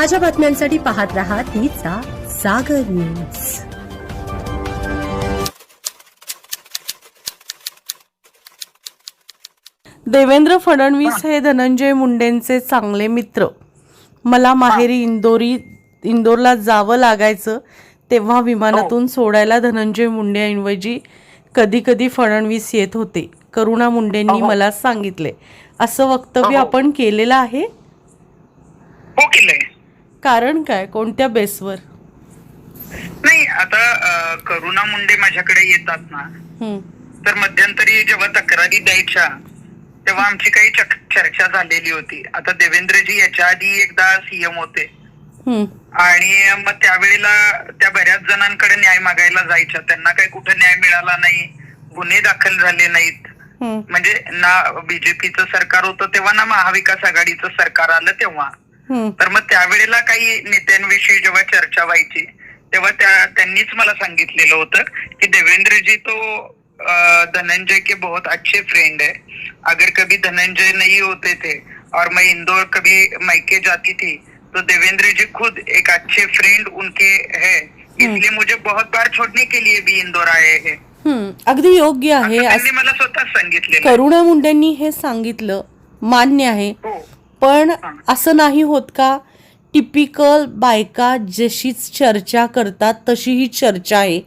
ताज्या बातम्यांसाठी पाहत रहा तिचा सागर न्यूज. देवेंद्र फडणवीस हे धनंजय मुंडेंचे चांगले मित्र. मला माहेरी इंदोरी इंदोरला जावं लागायचं तेव्हा विमानातून सोडायला धनंजय मुंडेऐवजी कधी कधी फडणवीस येत होते. करुणा मुंडेंनी मला सांगितले. असं वक्तव्य आपण केलेलं आहे? हो केलंय. कारण काय? कोणत्या बेसवर? नाही आता करुणा मुंडे माझ्याकडे येतात ना तर मध्यंतरी जेव्हा तक्रारी द्यायच्या तेव्हा आमची काही चर्चा झालेली होती. आता देवेंद्रजी याच्या आधी एकदा सीएम होते. हं, आणि मग त्यावेळेला त्या बऱ्याच जणांकडे न्याय मागायला जायच्या. त्यांना काही कुठे न्याय मिळाला नाही गुन्हे दाखल झाले नाहीत. म्हणजे ना बीजेपीचं सरकार होतं तेव्हा ना महाविकास आघाडीचं सरकार आलं तेव्हा. तर मग त्यावेळेला काही नेत्यांविषयी जेव्हा चर्चा व्हायची तेव्हा त्या त्यांनीच मला सांगितलेलं होतं की देवेंद्रजी तो धनंजय के बहुत अच्छे फ्रेंड है. अगर कभी धनंजय नहीं होते थे और मैं इंदौर कभी मायके जाती थी तो देवेंद्र जी खुद एक अच्छे फ्रेंड उनके है. इसलिए मुझे बहुत बार छोड़ने के लिए भी इंदौर आए हैं. अगदी योग्य आहे. मला स्वतः सांगितलेलं करुणा मुंडेंनी हे सांगितलं मान्य आहे. हो. पण असं नाही होत का? टिपिकल बायका जशीच चर्चा करतात तशी ही चर्चा आहे.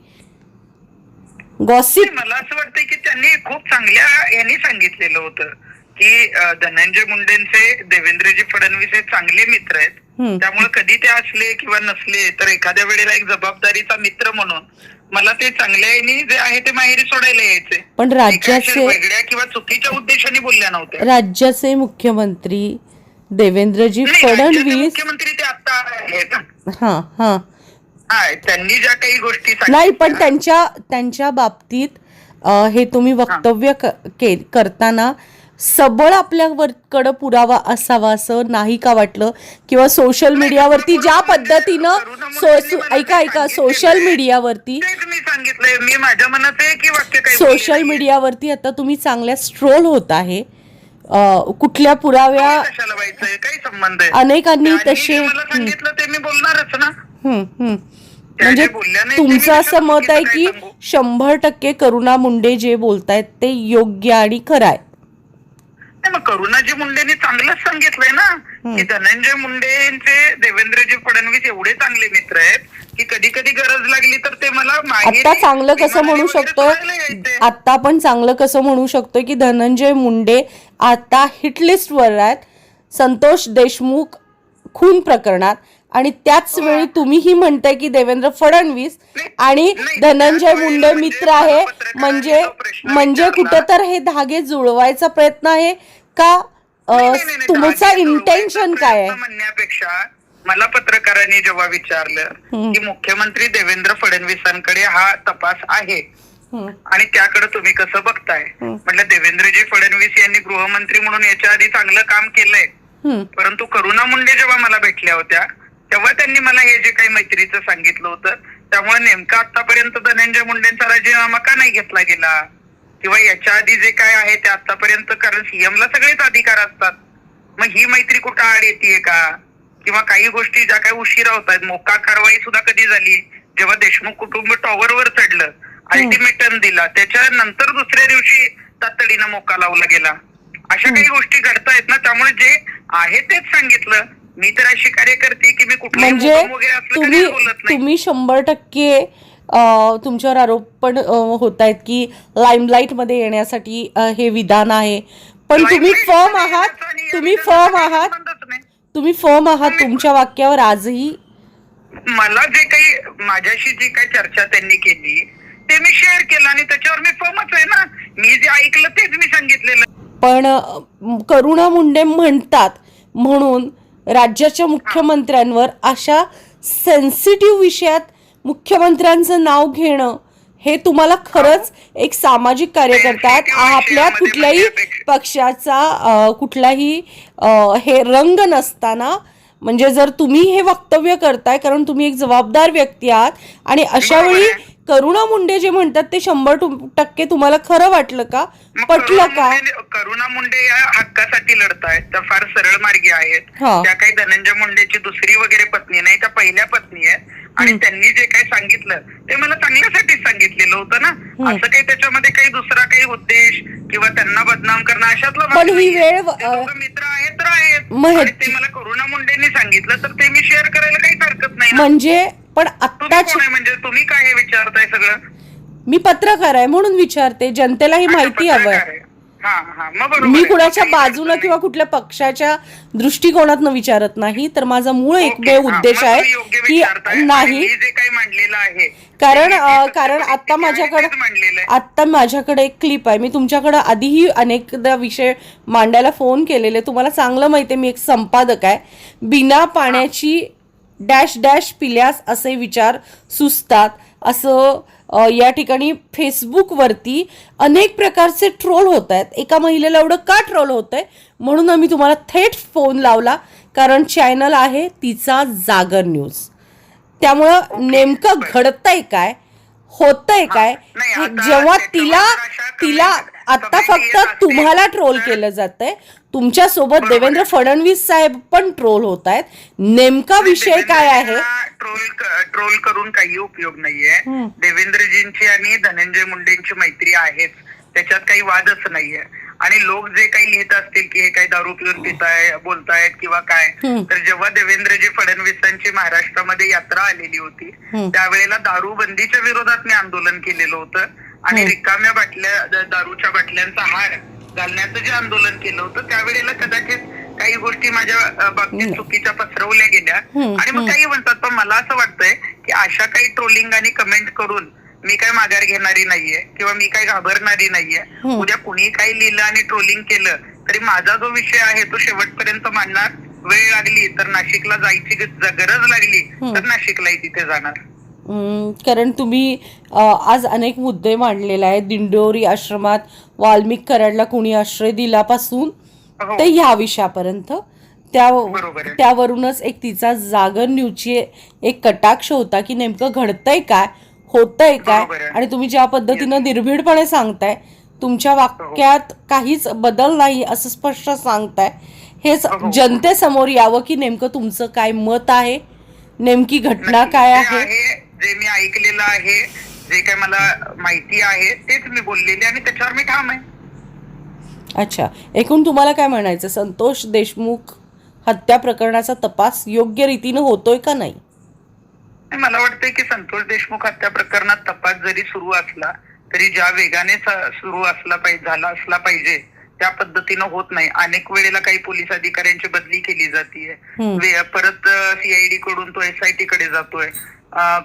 गॉसिप मला असं वाटतंय की त्यांनी खूप चांगल्या यांनी सांगितलेलं होतं की धनंजय मुंडेंचे देवेंद्रजी फडणवीस हे चांगले मित्र आहेत. त्यामुळे कधी ते असले किंवा नसले तर एखाद्या वेळेला एक जबाबदारीचा मित्र म्हणून मला ते चांगल्या यांनी जे आहे ते माहेरी सोडायला यायचे. पण राज्याचे वेगळ्या किंवा चुकीच्या उद्देशाने बोलल्या नव्हत्या. राज्याचे मुख्यमंत्री देवेंद्रजी फडणवीस मुख्यमंत्री ते आता आहेत. हा हा. त्यांनी ज्या काही गोष्टी नाही पण सांगितल्या, त्यांच्या त्यांच्या बाबतीत अ, हे तुम्ही वक्तव्य क- के करताना सबळ आपल्याकडं पुरावा असावा असं नाही का वाटलं? किंवा सोशल मीडियावरती ज्या पद्धतीनं सो ऐका ऐका सोशल मीडियावरती तेच मी सांगितलंय. मी माझ्या मनात आहे की वाक्य काही सोशल नाहीये. मीडियावरती आता तुम्ही चांगल्या स्ट्रोल होत आहे. कुठल्या पुराव्या कशाला व्हायचंय? काही संबंध आहे. अनेकांनी तसे जे मला सांगितलं ते मी बोलणारच ना. हं, हं. त्या म्हणजे जे बोलल्या नाही ते मी तुमचं असं मत आहे की सांगू? शंभर टक्के करुणा मुंडे जे बोलतायत ते योग्य आणि खरं आहे. नाही, मग करुणाजी मुंडेंनी चांगलंच सांगितलंय ना. की धनंजय मुंडेंचे देवेंद्रजी फडणवीस एवढे चांगले मित्र आहेत. की कधी कधी गरज लागली तर ते मला आता चांगलं कसं म्हणू यायचे. आता आपण चांगलं कसं म्हणू शकतोय की धनंजय मुंडे आता हिटलिस्टवर आहेत. संतोष देशमुख खून प्रकरणात. आणि त्याच वेळी तुम्हीही म्हणताय की देवेंद्र फडणवीस आणि धनंजय मुंडे म्हणजे मित्र आहे. म्हणजे म्हणजे कुठं तर हे धागे जुळवायचा प्रयत्न आहे का? अ, तुमचा इंटेन्शन काय आहे? म्हणण्यापेक्षा मला पत्रकारांनी जेव्हा विचारलं की मुख्यमंत्री देवेंद्र फडणवीसांकडे हा तपास आहे? आणि त्याकडे तुम्ही कसं बघताय? म्हटलं देवेंद्रजी फडणवीस यांनी गृहमंत्री म्हणून याच्या आधी चांगलं काम केलंय. परंतु करुणा मुंडे जेव्हा मला भेटल्या होत्या तेव्हा त्यांनी मला हे जे काही मैत्रीचं सांगितलं होतं त्यामुळे नेमका आतापर्यंत धनंजय मुंडेंचा राजीनामा का नाही घेतला गेला? किंवा याच्या आधी जे काय आहे ते आतापर्यंत कारण सीएमला सगळेच अधिकार असतात. मग ही मैत्री कुठं आड येते का? किंवा काही गोष्टी ज्या काही उशिरा होत आहेत मोका कारवाई सुद्धा कधी झाली? जेव्हा देशमुख कुटुंब टॉवरवर चढलं अल्टिमेटम दिला त्याच्यानंतर दुसऱ्या दिवशी तातडीनं मोका लावला गेला. अशा काही गोष्टी घडतायत ना त्यामुळे जे आहे तेच सांगितलं. मी तर अशी कार्यकर्ती की मी म्हणजे तुम्ही तुम्ही शंभर टक्के तुमच्यावर आरोप पण होत आहेत की लाईमलाईटमध्ये येण्यासाठी हे विधान आहे. पण तुम्ही फर्म आहात तुम्ही फर्म आहात. तुम्ही फर्म आहात तुमच्या वाक्यावर आजही मला जे काही माझ्याशी जी काही चर्चा त्यांनी केली ते मी शेअर केलं आणि त्याच्यावर मी फर्मच आहे ना. मी जे ऐकलं तेच मी सांगितलेलं. पण करुणा मुंडे म्हणतात म्हणून राज्याच्या मुख्यमंत्र्यांवर अशा सेन्सिटिव्ह विषयात मुख्यमंत्र्यांचं नाव घेणं हे तुम्हाला खरंच एक सामाजिक कार्यकर्ता आहेत. आपल्या कुठल्याही पक्षाचा कुठलाही हे रंग नसताना म्हणजे जर तुम्ही हे वक्तव्य करताय कारण तुम्ही एक जबाबदार व्यक्ती आहात आणि अशा वेळी. करुणा मुंडे जे म्हणतात ते शंभर टक्के तुम्हाला खरं वाटलं का? पटलं का? करुणा मुंडे या हक्कासाठी लढतायत. त्या फार सरळ मार्गी आहेत. त्या काही धनंजय मुंडेची दुसरी वगैरे पत्नी नाही त्या पहिल्या पत्नी आहेत. आणि त्यांनी जे काही सांगितलं ते मला चांगल्यासाठीच सांगितलेलं होतं ना. असं काही त्याच्यामध्ये काही दुसरा काही उद्देश किंवा त्यांना बदनाम करणं अशातला ही. वेळ, मित्र आहेत तर आहेत. ते मला करुणा मुंडेंनी सांगितलं तर ते मी शेअर करायला काहीच हरकत नाही. म्हणजे पण आहे? म्हणजे तुम्ही काय हे विचारताय सगळं? मी पत्रकार आहे म्हणून विचारते जनतेला ही माहिती अच्छा, मी. कुणाच्या बाजूनं किंवा. कुठल्या पक्षाच्या दृष्टिकोनातनं विचारत नाही तर माझा मूळ एक ओके, वेळ हा, उद्देश आहे की नाही. कारण कारण आता माझ्याकडे. आता माझ्याकडे एक क्लिप आहे. मी तुमच्याकडे आधीही अनेकदा विषय मांडायला फोन केलेले. तुम्हाला चांगलं माहिती आहे मी एक संपादक आहे. बिना पाण्याची डॅश डॅश पिल्यास असे विचार सुचतात. असं या ठिकाणी फेसबुकवरती अनेक प्रकारचे ट्रोल होत आहेत. एका महिलेला एवढं का ट्रोल होत आहे म्हणून आम्ही तुम्हाला थेट फोन लावला कारण चॅनल आहे तिचा जागर न्यूज. त्यामुळं नेमकं घडतंय काय? होतंय काय? जेव्हा तिला तिला आता फक्त तुम्हाला ट्रोल केलं जातंय. तुमच्यासोबत देवेंद्र. फडणवीस साहेब पण ट्रोल होत आहेत. नेमका विषय काय आहे? ट्रोल ट्रोल करून काही उपयोग नाहीये. देवेंद्रजींची आणि धनंजय मुंडेंची मैत्री आहेच. त्याच्यात काही वादच नाहीये. आणि लोक जे काही लिहित असतील की हे काही दारू पिऊन पिताय बोलतायत किंवा काय. तर जेव्हा देवेंद्रजी फडणवीसांची महाराष्ट्रामध्ये यात्रा आलेली होती. त्यावेळेला दारू बंदीच्या विरोधात मी आंदोलन केलेलं होतं आणि. रिकाम्या बाटल्या दारूच्या बाटल्यांचा हार घालण्याचं जे आंदोलन केलं होतं त्यावेळेला कदाचित काही गोष्टी माझ्या बाबतीत चुकीच्या पसरवल्या गेल्या आणि मग. काही म्हणतात पण मला असं वाटतंय की अशा काही ट्रोलिंग आणि कमेंट करून मी काय माघार घेणारी नाहीये किंवा मी काय घाबरणारी नाहीये. उद्या कुणी काही लिहिलं आणि ट्रोलिंग केलं तरी माझा जो विषय आहे तो शेवटपर्यंत मांडणार. वेळ लागली तर नाशिकला जायची गरज लागली तर नाशिकलाही तिथे जाणार. हम्म, कारण तुम्ही आज अनेक मुद्दे मांडलेले आहेत. दिंडोरी आश्रमात वाल्मिक कराडला कुणी आश्रय दिल्यापासून हो. ते ह्या विषयापर्यंत. त्या. त्यावरूनच एक तिचा जागर न्यूजची एक कटाक्ष होता की नेमकं घडतंय काय? होतंय काय. आणि तुम्ही ज्या पद्धतीनं निर्भीडपणे सांगताय तुमच्या वाक्यात काहीच बदल नाही असं स्पष्ट सांगताय. हेच हो. जनतेसमोर यावं की नेमकं तुमचं काय मत आहे? नेमकी घटना काय आहे जे मी ऐकलेलं आहे जे काही मला माहिती आहे तेच मी बोललेले आणि त्याच्यावर मी ठाम आहे. अच्छा. एकूण तुम्हाला काय म्हणायचं? संतोष देशमुख हत्या प्रकरणाचा तपास योग्य रीतीनं होतोय का नाही? मला वाटतंय की संतोष देशमुख हत्या प्रकरणात तपास जरी सुरू असला तरी ज्या वेगाने सुरू असला पाहिजे झाला असला पाहिजे त्या पद्धतीनं होत नाही. अनेक वेळेला काही पोलीस अधिकाऱ्यांची बदली केली जाते. परत सीआयडी कडून तो एसआयटी कडे जातोय.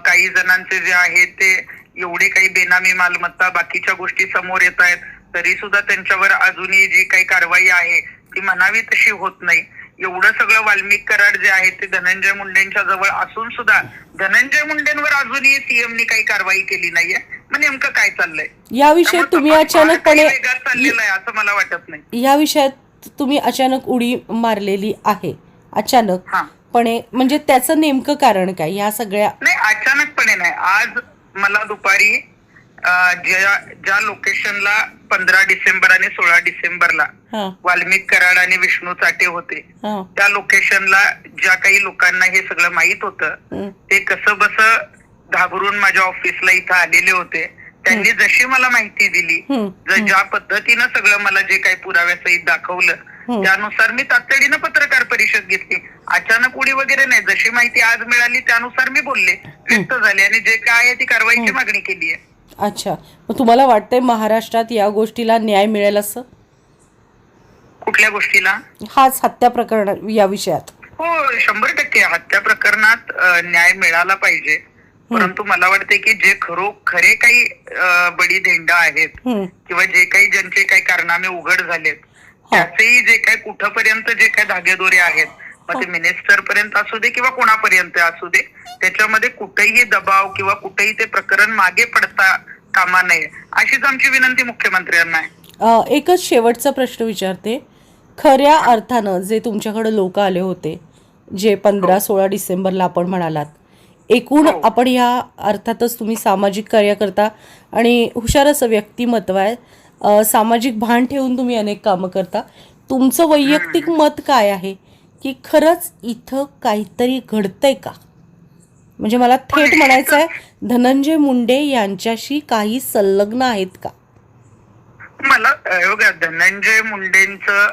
काही जणांचे जे आहे ते एवढे काही बेनामी मालमत्ता बाकीच्या गोष्टी समोर येत आहेत तरी सुद्धा त्यांच्यावर अजूनही जी काही कारवाई आहे ती म्हणावी तशी होत नाही. एवढं सगळं वाल्मिक कराड जे आहे ते धनंजय मुंडेंच्या जवळ असून सुद्धा धनंजय मुंडेंवर अजूनही सीएमनी काही कारवाई केली नाहीये. मग नेमकं काय चाललंय? या विषयात तुम्ही अचानकपणे चाललेला आहे असं मला वाटत नाही. या विषयात तुम्ही अचानक उडी मारलेली आहे. अचानक. हा. पणे म्हणजे त्याचं नेमकं कारण काय? या सगळ्या नाही अचानकपणे नाही. आज मला दुपारी ज्या ज्या लोकेशनला पंधरा डिसेंबर आणि सोळा डिसेंबरला वाल्मिक कराड आणि विष्णू चाटे होते त्या लोकेशनला ज्या काही लोकांना हे सगळं माहीत होतं ते कसं बस घाबरून माझ्या ऑफिसला इथं आलेले होते. त्यांनी जशी मला माहिती दिली ज्या पद्धतीनं सगळं मला जे काही पुराव्यासहित दाखवलं. त्यानुसार मी तातडीनं पत्रकार परिषद घेतली. अचानक उडी वगैरे नाही जशी माहिती आज मिळाली त्यानुसार मी बोलले व्यक्त झाले आणि जे काय आहे ती कारवाईची मागणी केली आहे. अच्छा. मग तुम्हाला वाटतंय महाराष्ट्रात या गोष्टीला न्याय मिळेल असं? कुठल्या गोष्टीला? हाच हत्या प्रकरण या विषयात. हो शंभर टक्के. हत्या प्रकरणात अ, न्याय मिळाला पाहिजे. परंतु मला वाटते की जे खरो खरे काही अ, बडी धेंडा आहेत हम्म, किंवा जे काही ज्यांचे काही कारनामे उघड झालेत त्याचेही जे काही कुठपर्यंत जे काही धागेदोरे आहेत मग ते मिनिस्टर पर्यंत असू दे किंवा कोणापर्यंत असू दे त्याच्यामध्ये कुठेही दबाव किंवा कुठेही ते प्रकरण मागे पडता कामा नये अशीच आमची विनंती मुख्यमंत्र्यांना आहे. एकच शेवटचा प्रश्न विचारते. खऱ्या अर्थानं जे तुमच्याकडे लोक आले होते जे पंधरा सोळा डिसेंबरला आपण म्हणालात एकूण हो. आपण या अर्थातच तुम्ही सामाजिक कार्य करता आणि हुशार असं व्यक्तिमत्व आहे सामाजिक भान ठेवून तुम्ही अनेक कामं करता. तुमचं वैयक्तिक मत काय आहे? की खरंच इथं काहीतरी घडतंय का म्हणजे मला थेट म्हणायचं आहे धनंजय मुंडे यांच्याशी काही संलग्न आहेत का मला बघा धनंजय मुंडेंचं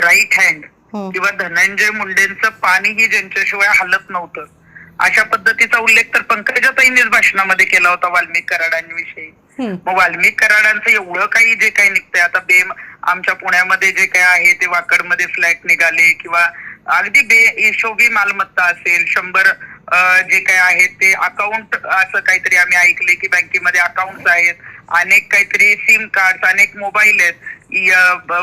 राईट हँड हं. किंवा धनंजय मुंडेंचं पाणीही ज्यांच्याशिवाय हलत नव्हतं अशा पद्धतीचा उल्लेख तर पंकजाताईंनीच भाषणामध्ये केला होता वाल्मिक कराडांविषयी. मग वाल्मिक कराडांचं एवढं काही जे काही निघतंय आता बे आमच्या पुण्यामध्ये जे काही आहे ते वाकडमध्ये फ्लॅट निघाले किंवा अगदी बेहिशोबी मालमत्ता असेल शंभर जे काही आहे ते अकाउंट असं काहीतरी आम्ही ऐकले की बँकेमध्ये अकाउंट आहेत अनेक काहीतरी सिम कार्ड अनेक मोबाईल आहेत.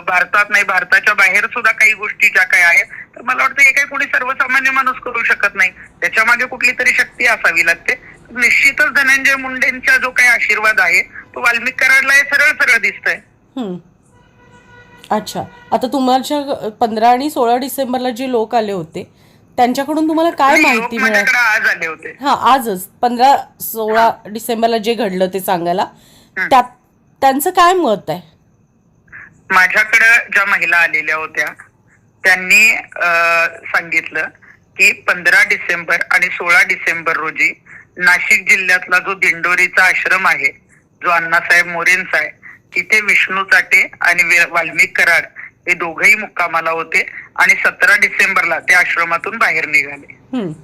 भारतात नाही भारताच्या बाहेर सुद्धा काही गोष्टी ज्या काही आहेत तर मला वाटतं हे काही कोणी सर्वसामान्य माणूस करू शकत नाही. त्याच्यामागे कुठली तरी शक्ती असावी लागते. निश्चितच धनंजय मुंडेंचा जो काही आशीर्वाद आहे तो वाल्मिक कराडला हे सरळ सरळ दिसतंय. अच्छा. आता तुमच्या पंधरा आणि सोळा डिसेंबरला जे लोक आले होते त्यांच्याकडून तुम्हाला काय माहिती मिळाली माझ्याकडे आज आले होते. हा आजच पंधरा सोळा डिसेंबरला जे घडलं ते सांगायला. त्यात त्यांचं काय मत आहे? माझ्याकडं ज्या महिला आलेल्या होत्या त्यांनी अं, सांगितलं की पंधरा डिसेंबर आणि सोळा डिसेंबर रोजी नाशिक जिल्ह्यातला जो दिंडोरीचा आश्रम आहे जो अण्णासाहेब मोरेंचा आहे तिथे विष्णू चाटे आणि वाल्मिक कराड हे दोघही मुक्कामाला होते आणि सतरा डिसेंबरला ते आश्रमातून बाहेर निघाले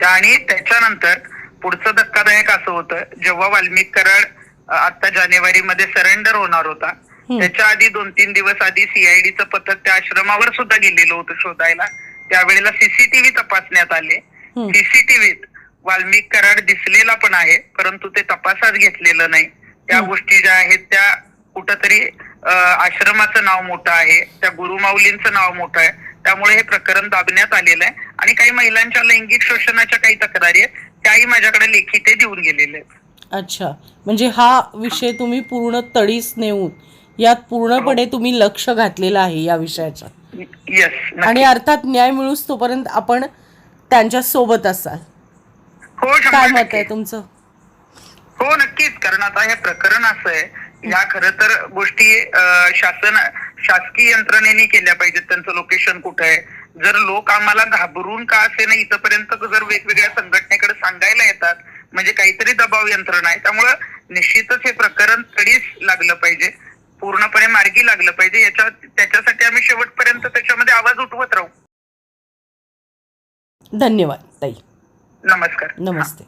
आणि त्याच्यानंतर पुढचं धक्कादायक असं होतं जेव्हा वाल्मिक कराड आता जानेवारी मध्ये सरेंडर होणार होता. त्याच्या आधी दोन तीन दिवस आधी सीआयडीचं पथक त्या आश्रमावर सुद्धा गेलेलं होतं शोधायला त्यावेळेला सीसीटीव्ही तपासण्यात आले. सीसीटीव्हीत वाल्मिक कराड दिसलेला पण आहे परंतु ते तपासात घेतलेलं नाही त्या. गोष्टी ज्या आहेत त्या कुठंतरी आश्रमाचं नाव मोठं आहे त्या गुरुमाऊलींचं नाव मोठं आहे त्यामुळे हे प्रकरण दाबण्यात आलेलं आहे. आणि काही महिलांच्या लैंगिक शोषणाच्या काही तक्रारी आहेत त्याही माझ्याकडे लेखी ते देऊन गेलेले आहेत. अच्छा. म्हणजे हा विषय तुम्ही पूर्ण तडीस नेऊन यात पूर्णपणे तुम्ही लक्ष घातलेलं आहे या विषयाच्या येस आणि अर्थात न्याय मिळूस तोपर्यंत आपण त्यांच्यासोबत असाल. हो काय मत. आहे तुमचं? हो नक्कीच. कारण आता हे प्रकरण असं आहे ह्या खरं तर गोष्टी शासन शासकीय यंत्रणेने केल्या पाहिजेत. त्यांचं लोकेशन कुठं आहे? जर लोक आम्हाला घाबरून का असे ना इथपर्यंत जर वेगवेगळ्या संघटनेकडे सांगायला येतात म्हणजे काहीतरी दबाव यंत्रणा आहे त्यामुळं निश्चितच हे प्रकरण तडीस लागलं पाहिजे. पूर्णपणे मार्गी लागलं पाहिजे. याच्या त्याच्यासाठी आम्ही शेवटपर्यंत त्याच्यामध्ये आवाज उठवत राहू. धन्यवाद ताई. नमस्कार. नमस्ते.